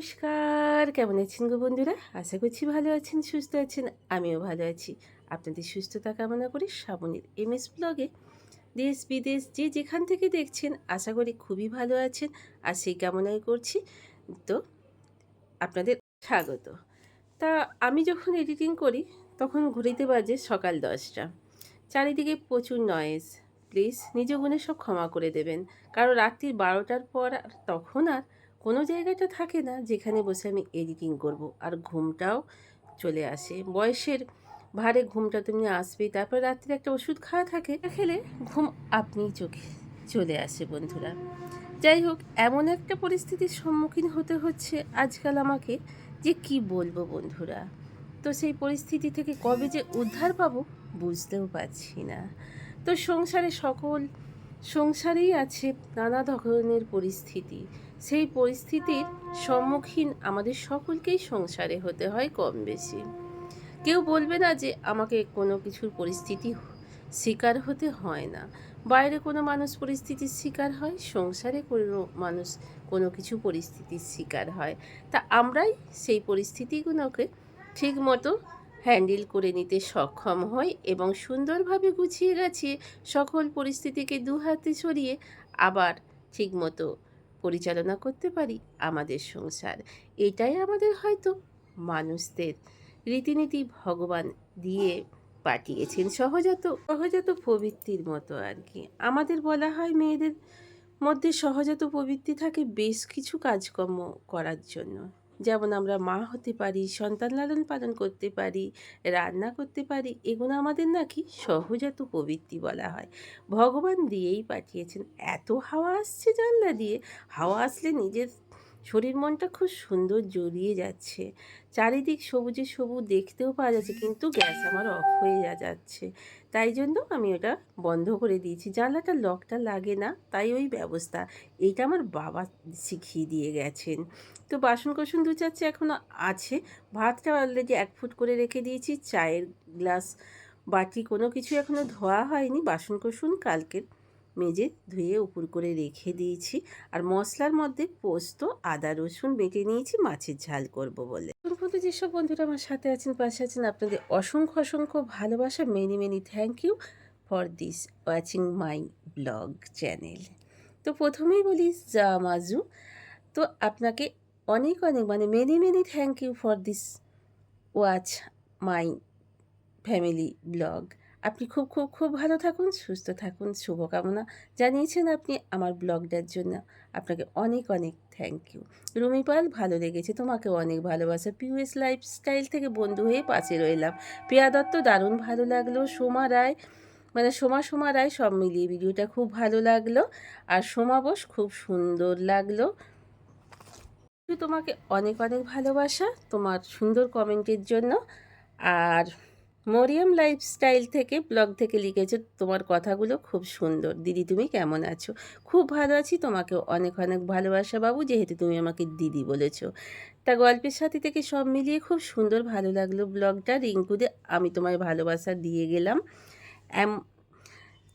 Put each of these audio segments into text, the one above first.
নমস্কার, কেমন আছেন গো বন্ধুরা? আশা করছি ভালো আছেন, সুস্থ আছেন, আমিও ভালো আছি। আপনাদের সুস্থতা কামনা করি শ্রাবণীর এম এস ব্লগে দেশ বিদেশ যে যেখান থেকে দেখছেন, আশা করি খুবই ভালো আছেন আর সেই কামনাই করছি। তো আপনাদের স্বাগত। তা আমি যখন এডিটিং করি, তখন ঘুরিতে বাজে সকাল দশটা। চারিদিকে প্রচুর নয়েজ প্লিজ নিজ গুণে সব ক্ষমা করে দেবেন। কারণ রাত্রির বারোটার পর তখন আর কোনো জায়গাটা থাকে না যেখানে বসে আমি এডিটিং করব। আর ঘুমটাও চলে আসে। বয়সের ভারে ঘুমটা তুমি আসবেই। তারপর রাত্রে একটা ওষুধ খাওয়া থাকে খেলে ঘুম আপনিই চোখে চলে আসে বন্ধুরা। যাই হোক, এমন একটা পরিস্থিতির সম্মুখীন হতে হচ্ছে আজকাল আমাকে যে কি বলব বন্ধুরা? তো সেই পরিস্থিতি থেকে কবে যে উদ্ধার পাবো বুঝতেও পারছি না। তো সংসারে সকল, সংসারেই আছে নানা ধরনের পরিস্থিতি। সেই পরিস্থিতির সম্মুখীন আমাদের সকলকেই সংসারে হতে হয় কম বেশি কেউ বলবে না যে আমাকে কোনো কিছুর পরিস্থিতি শিকার হতে হয় না। বাইরে কোনো মানুষ পরিস্থিতির শিকার হয়, সংসারে কোনো মানুষ কোনো কিছু পরিস্থিতির শিকার হয়। তা আমরাই সেই পরিস্থিতিগুলোকে ঠিক মতো হ্যান্ডেল করে নিতে সক্ষম হই এবং সুন্দরভাবে গুছিয়ে গাছিয়ে সকল পরিস্থিতিকে দু হাতে সরিয়ে আবার ঠিকমতো পরিচালনা করতে পারি আমাদের সংসার। এটাই আমাদের হয়তো মানুষদের রীতিনীতি ভগবান দিয়ে পাঠিয়েছেন। সহজাত সহজাত প্রবৃত্তির মতো আর কি। আমাদের বলা হয় মেয়েদের মধ্যে সহজাত প্রবৃত্তি থাকে বেশ কিছু কাজকর্ম করার জন্য। যেমন আমরা মা হতে পারি, সন্তান লালন পালন করতে পারি, রান্না করতে পারি, এগুলো আমাদের নাকি সহজাত প্রবৃত্তি বলা হয়। ভগবান দিয়েই পাঠিয়েছেন। এত হাওয়া আসছে জানলা দিয়ে। হাওয়া আসলে নিজের শরীর মনটা খুব সুন্দর জড়িয়ে যাচ্ছে। চারিদিক সবুজে সবুজ দেখতেও পাওয়া যাচ্ছে, কিন্তু গ্যাস আমার অফ হয়ে যাচ্ছে। তাই জন্য আমি ওটা বন্ধ করে দিয়েছি। জানলাটা লকটা লাগে না, তাই ওই ব্যবস্থা। এইটা আমার বাবা শিখিয়ে দিয়ে গেছেন। তো বাসন কোসন দু চারচে এখনও আছে। ভাতটা অলরেডি এক ফুট করে রেখে দিয়েছি। চায়ের গ্লাস বাটি কোনো কিছু এখনও ধোয়া হয়নি। বাসন কোসন কালকের মেজে ধুয়ে উপর করে রেখে দিয়েছি। আর মশলার মধ্যে পোস্ত, আদা, রসুন বেটে নিয়েছি, মাছের ঝাল করব বলে। পর্যন্ত যেসব বন্ধুরা আমার সাথে আছেন, পাশে আছেন, আপনাদের অসংখ্য অসংখ্য ভালোবাসা। Many many thank you for this watching my blog channel তো প্রথমেই বলি, জামাজু। তো আপনাকে অনেক অনেক মানে many many thank you for this watch my family blog আপনি খুব খুব খুব ভালো থাকুন, সুস্থ থাকুন, শুভকামনা জানিয়েছেন আপনি আমার ব্লগটার জন্য। আপনাকে অনেক অনেক থ্যাংক ইউ রুমি পাল ভালো লেগেছে। তোমাকে অনেক ভালোবাসা। পিউএস লাইফস্টাইল থেকে বন্ধু হয়ে পাশে রইলাম। প্রিয়া দত্ত, দারুণ ভালো লাগল। সোমা রায় মানে সোমা সোমা রায় সব মিলিয়ে ভিডিওটা খুব ভালো লাগল। আর সোমা বোস খুব সুন্দর লাগল। তোমাকে অনেক অনেক ভালোবাসা তোমার সুন্দর কমেন্টের জন্য। আর মরিয়াম লাইফস্টাইল থেকে, ব্লগ থেকে লিখেছো তোমার কথাগুলো খুব সুন্দর। দিদি, তুমি কেমন আছো? খুব ভালো আছি, তোমাকে অনেক অনেক ভালোবাসা বাবু, যেহেতু তুমি আমাকে দিদি বলেছ। তা গল্পের সাথে থেকে সব মিলিয়ে খুব সুন্দর ভালো লাগল ব্লগটা। রিঙ্কুদে আমি তোমায় ভালোবাসা দিয়ে গেলাম। এম,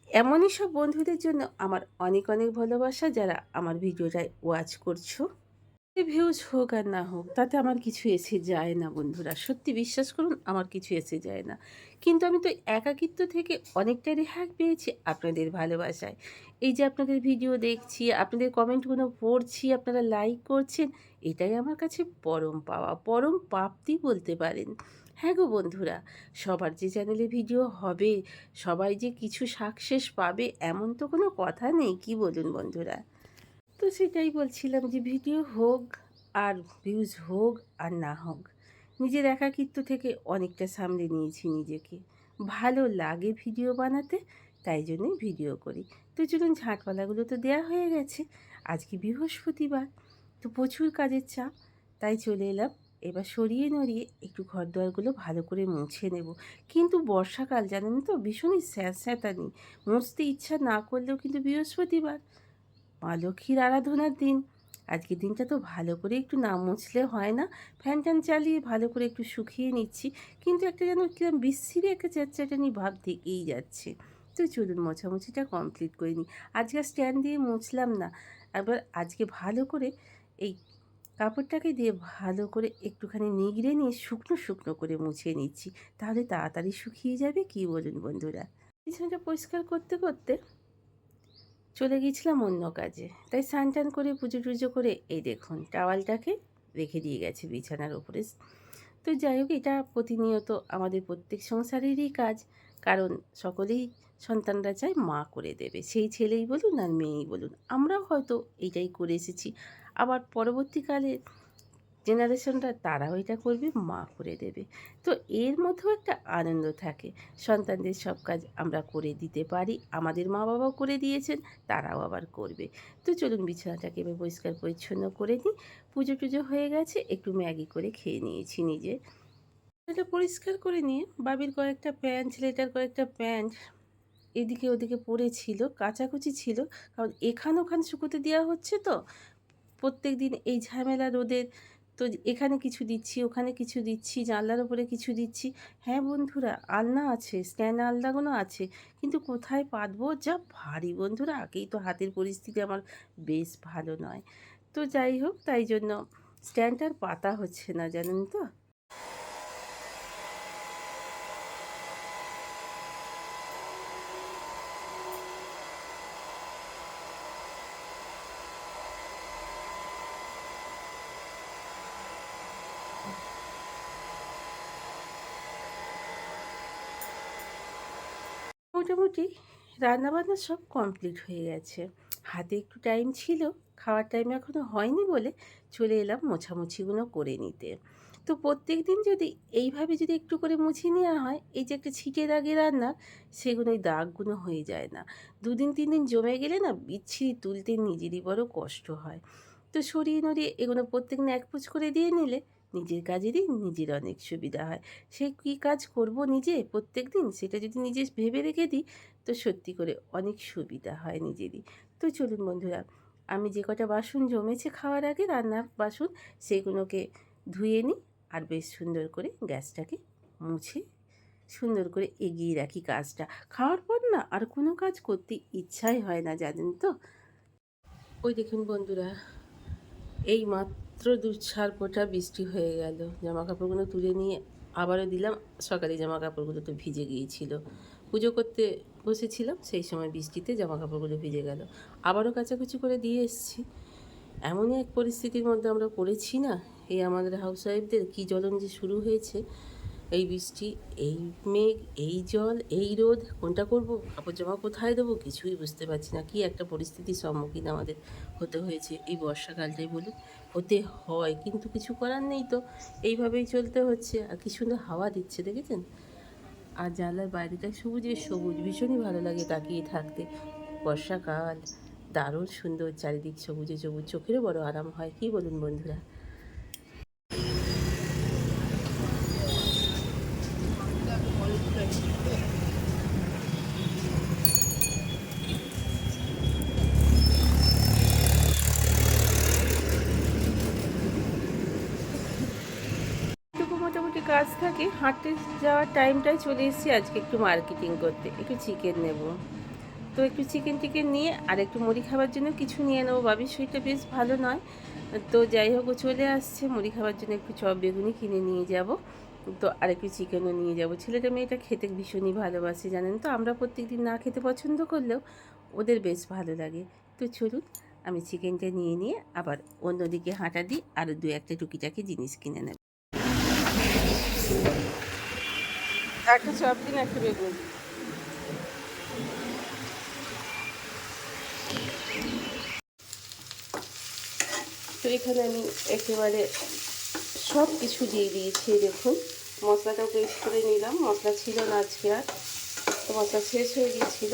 এমনই সব বন্ধুদের জন্য আমার অনেক অনেক ভালোবাসা যারা আমার ভিডিওটায় ওয়াচ করছ। ভিউজ হোক আর না হোক, তাতে আমার কিছু এসে যায় না বন্ধুরা। সত্যি বিশ্বাস করুন, আমার কিছু এসে যায় না। কিন্তু আমি তো একাকিত্ব থেকে অনেকটা রেহাই পেয়েছি আপনাদের ভালোবাসায়। এই যে আপনাদের ভিডিও দেখছি, আপনাদের কমেন্টগুলো পড়ছি, আপনারা লাইক করছেন, এটাই আমার কাছে পরম পাওয়া, পরম প্রাপ্তি বলতে পারেন। হ্যাঁ গো বন্ধুরা, সবার যে চ্যানেলে ভিডিও হবে, সবাই যে কিছু সাকসেস পাবে, এমন তো কোনো কথা নেই, কি বলুন বন্ধুরা? তো সেটাই বলছিলাম যে ভিডিও হোক আর ভিউজ হোক আর না হোক, নিজের একাকিত্ব থেকে অনেকটা সামলে নিয়েছি নিজেকে। ভালো লাগে ভিডিও বানাতে, তাই জন্যই ভিডিও করি। তো চলুন ঝাঁটপালাগুলো তো দেওয়া হয়ে গেছে, আজকে বৃহস্পতিবার, তো প্রচুর কাজের চাপ, তাই চলে এলাম। এবার সরিয়ে নড়িয়ে একটু ঘর দোয়ারগুলো ভালো করে মুছে নেব। কিন্তু বর্ষাকাল, জানেন তো, ভীষণই স্যাঁত স্যাঁতানি মুছতে ইচ্ছা না করলেও কিন্তু বৃহস্পতিবার। মা লক্ষ্মীর আরাধনার দিন। আজকের দিনটা তো ভালো করে একটু না মুছলে হয় না। ফ্যান ট্যান চালিয়ে ভালো করে একটু শুকিয়ে নিচ্ছি। কিন্তু একটা যেন কিরম বিচ্ছিরি একটা চ্যাটচ্যাটানি ভাব থেকেই যাচ্ছে। তো চলুন মোছামুছিটা কমপ্লিট করে নিই। আজকে স্ট্যান্ড দিয়ে মুছলাম না। এবার আজকে ভালো করে এই কাপড়টাকে দিয়ে ভালো করে একটুখানি নিগড়ে নিয়ে শুকনো শুকনো করে মুছে নিচ্ছি। তাহলে তাড়াতাড়ি শুকিয়ে যাবে কি বলুন বন্ধুরা? বিছানাটা পরিষ্কার করতে করতে চলে গেছিলাম অন্য কাজে। তাই স্নান টান করে, পুজো টুজো করে এই দেখুন, টাওয়ালটাকে রেখে দিয়ে গেছে বিছানার উপরে। তো যাই হোক, এটা প্রতিনিয়ত আমাদের প্রত্যেক সংসারেরই কাজ। কারণ সকলেই সন্তানরা চায় মা করে দেবে। সেই ছেলেই বলুন আর মেয়েই বলুন। আমরাও হয়তো এটাই করে এসেছি। আবার পরবর্তীকালে জেনারেশনরা তারাও এটা করবে, মা করে দেবে। তো এর মধ্যেও একটা আনন্দ থাকে। সন্তানদের সব কাজ আমরা করে দিতে পারি, আমাদের মা বাবাও করে দিয়েছেন, তারাও আবার করবে। তো চলুন বিছানাটাকে এবার পরিষ্কার পরিচ্ছন্ন করে নিই। পুজো টুজো হয়ে গেছে, একটু ম্যাগি করে খেয়ে নিয়েছি নিজে। এটা পরিষ্কার করে নিয়ে বাবির কয়েকটা প্যান্ট, ছেলেটার কয়েকটা প্যান্ট এদিকে ওদিকে পড়েছিল, কাচাকুচি ছিল, কারণ এখান ওখান শুকোতে দেওয়া হচ্ছে তো। প্রত্যেক দিন এই ঝামেলা রোদের তো এখানে কিছু দিচ্ছি, ওখানে কিছু দিচ্ছি, জানলার ওপরে কিছু দিচ্ছি। হ্যাঁ বন্ধুরা, আলনা আছে, স্ট্যান্ড আলনাগুলো আছে, কিন্তু কোথায় পাতবো? যা ভারী বন্ধুরা, আগেই তো হাতের পরিস্থিতি আমার বেশ ভালো নয়। তো যাই হোক, তাই জন্য স্ট্যান্ডটার পাতা হচ্ছে না, জানেন তো? মোটামুটি রান্নাবান্না সব কমপ্লিট হয়ে গেছে। হাতে একটু টাইম ছিল, খাওয়ার টাইম এখনও হয়নি বলে চলে এলাম মোছামুছিগুলো করে নিতে। তো প্রত্যেক দিন যদি এইভাবে যদি একটু করে মুছে নেওয়া হয়, এই যে একটা ছিটে দাগে রান্না, সেগুলো ওই দাগগুলো হয়ে যায় না। দুদিন, তিন দিন জমে গেলে না বিচ্ছিরি তুলতে নিজেরই বড় কষ্ট হয়। তো সরিয়ে নড়িয়ে এগুলো প্রত্যেক দিন এক পুচ করে দিয়ে নিলে নিজের কাজেরই নিজের অনেক সুবিধা হয়। সে কী কাজ করব নিজে প্রত্যেক দিন সেটা যদি নিজে ভেবে রেখে দিই, তো সত্যি করে অনেক সুবিধা হয় নিজেরই। তো চলুন বন্ধুরা, আমি যে কটা বাসন জমেছে খাওয়ার আগে রান্নার বাসন, সেগুলোকে ধুয়ে নিই আর বেশ সুন্দর করে গ্যাসটাকে মুছে সুন্দর করে এগিয়ে রাখি কাজটা। খাওয়ার পর না আর কোনো কাজ করতে ইচ্ছাই হয় না, জানেন তো? ওই দেখুন বন্ধুরা, এই মাত্র দু চার ফোঁটা বৃষ্টি হয়ে গেল। জামা কাপড়গুলো তুলে নিয়ে আবারও দিলাম। সকালে জামা কাপড়গুলো তো ভিজে গিয়েছিল। পুজো করতে বসেছিলাম, সেই সময় বৃষ্টিতে জামা কাপড়গুলো ভিজে গেল। আবারও কাচাকুচি করে দিয়ে এসেছি। এমনই এক পরিস্থিতির মধ্যে আমরা পড়েছি না? এই আমাদের হাউস ওয়াইফদের কী জ্বলন যে শুরু হয়েছে এই বৃষ্টি, এই মেঘ, এই জল, এই রোদ, কোনটা করব? কাপড় জামা কোথায় দেবো? কিছুই বুঝতে পারছি না। কি একটা পরিস্থিতির সম্মুখীন আমাদের হতে হয়েছে এই বর্ষাকালটাই বলুন। হতে হয়, কিন্তু কিছু করার নেই তো। এইভাবেই চলতে হচ্ছে। আর কি সুন্দর হাওয়া দিচ্ছে, দেখেছেন? আর জানলার বাইরেটা সবুজে সবুজ, ভীষণই ভালো লাগে তাকিয়ে থাকতে। বর্ষাকাল, দারুণ সুন্দর, চারিদিক সবুজে সবুজ, চোখেরও বড় আরাম হয়। কি বলুন বন্ধুরা এটুকু মোটামুটি কাজ হাঁটতে যাওয়ার টাইমটাই চলে এসেছি আজকে একটু মার্কেটিং করতে। একটু চিকেন নেব। তো একটু চিকেন টিকেন নিয়ে আর একটু মুড়ি খাবার জন্য কিছু নিয়ে নেব। বাবির শরীরটা বেশ ভালো নয়। তো যাই হোক চলে আসছে। মুড়ি খাবার জন্য একটু চপ, বেগুনি কিনে নিয়ে যাব। তো আর একটু চিকেনও নিয়ে যাব। ছেলেটা, মেয়েটা খেতে ভীষণই ভালোবাসে, জানেন তো? আমরা প্রত্যেকদিন না খেতে পছন্দ করলেও ওদের বেশ ভালো লাগে। তো চলুন, আমি চিকেনটা নিয়ে নিয়ে আবার অন্যদিকে হাঁটা দিই। আর দু একটা টুকিটাকি জিনিস কিনে নেব। একটা চপ দিন একটা বেগুন। তো এখানে আমি একেবারে সব কিছু দিয়ে দিয়েছি দেখুন। মশলাটাও পেস্ট করে নিলাম। মশলা ছিল না আজকে আর। তো মশলা শেষ হয়ে গিয়েছিল।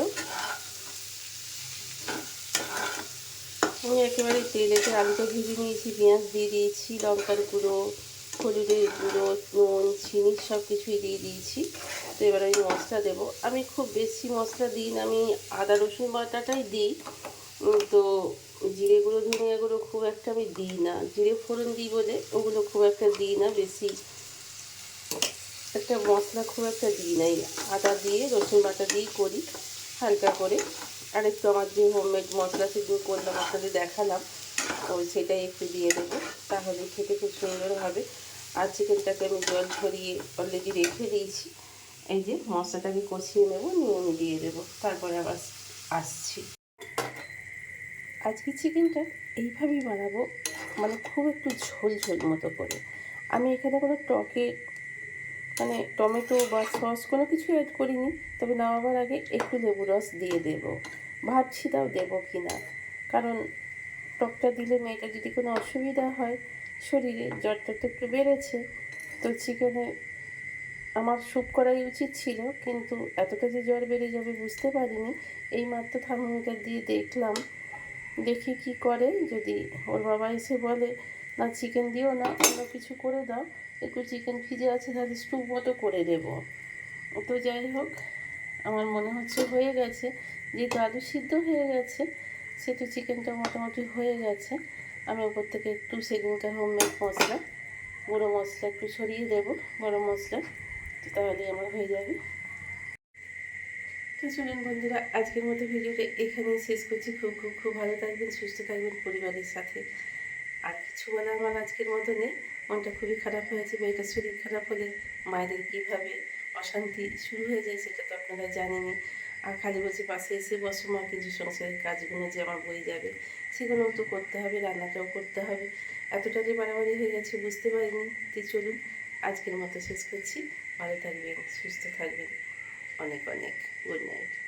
আমি একেবারে তেলেতে আলুটা ভেজে নিয়েছি, পেঁয়াজ দিয়ে দিয়েছি, লঙ্কার গুঁড়ো। হলুদের গুঁড়ো, নুন, চিনি সব কিছুই দিয়ে দিয়েছি। তো এবার আমি মশলা দেবো। আমি খুব বেশি মশলা দিই না, আমি আদা, রসুন বাটাটাই দিই। তো জিরে গুঁড়ো, ধনিয়া গুঁড়ো খুব একটা আমি দিই না। জিরে ফোড়ন দিই বলে ওগুলো খুব একটা দিই না, বেশি একটা মশলা খুব একটা দিই না। আদা দিয়ে, রসুন বাটা দিয়েই করি হালকা করে। আর একটু আমার যে হোমমেড মশলা সেগুলো করলাম, আপনাদের দেখালাম ওই সেটাই একটু দিয়ে দেবো। তাহলে খেতে খুব সুন্দর হবে। আর চিকেনটাকে আমি জল ঝরিয়ে অলরেডি রেখে দিয়েছি। এই যে মশলাটাকে কষিয়ে নেব আমি দিয়ে দেবো। তারপরে আবার আসছি। আজকে চিকেনটা এইভাবেই বানাবো মানে খুব একটু ঝোল ঝোল মতো করে। আমি এখানে কোনো টকে মানে টমেটো বা সস কোনো কিছু অ্যাড করিনি, তবে নামাবার আগে একটু লেবু রস দিয়ে দেব। ভাবছি তাও দেবো কি না কারণ টকটা দিলে মেয়েটা যদি কোনো অসুবিধা হয় শরীরে জ্বরটা তো একটু বেড়েছে, তো চিকেনে আমার স্যুপ করাই উচিত ছিল, কিন্তু এতটা যে জ্বর বেড়ে যাবে বুঝতে পারিনি। এই মাত্র থার্মোমিটার দিয়ে দেখলাম, দেখি কি করে, যদি ওর বাবা এসে বলে, না, চিকেন দিও না, অন্য কিছু করে দাও, একটু চিকেন ভিজে আছে, তাহলে স্টু মতো করে দেব। তো যাই হোক, আমার মনে হচ্ছে হয়ে গেছে, যেহেতু আলু সিদ্ধ হয়ে গেছে, সেহেতু চিকেনটা মোটামুটি হয়ে গেছে। আমি ওপর থেকে একটু সেদিনকার হোমমেড মশলা, গুঁড়ো মশলা একটু ছড়িয়ে দেবো, গরম মশলা, তো তাহলেই আমার হয়ে যাবে। তো চলুন বন্ধুরা, আজকের মতো ভিডিওটা এখানেই শেষ করছি। খুব খুব খুব ভালো থাকবেন, সুস্থ থাকবেন পরিবারের সাথে। আর কিছু বলার আমার আজকের মতো নেই। মনটা খুবই খারাপ হয়েছে, মেয়েটার শরীর খারাপ হলে মায়েদের কীভাবে অশান্তি শুরু হয়ে যায় সেটা তো আপনারা জানেনই। আর খালি বলছে পাশে এসে বসো মা কিছু সংসারের কাজগুলো যে আমার বয়ে যাবে। সেগুলোও তো করতে হবে, রান্নাটাও করতে হবে। এতটা যে বাড়াবাড়ি হয়ে গেছে বুঝতে পারিনি। তো চলুন, আজকের মতো শেষ করছি। ভালো থাকবেন, সুস্থ থাকবেন। অনেক অনেক গুড নাইট।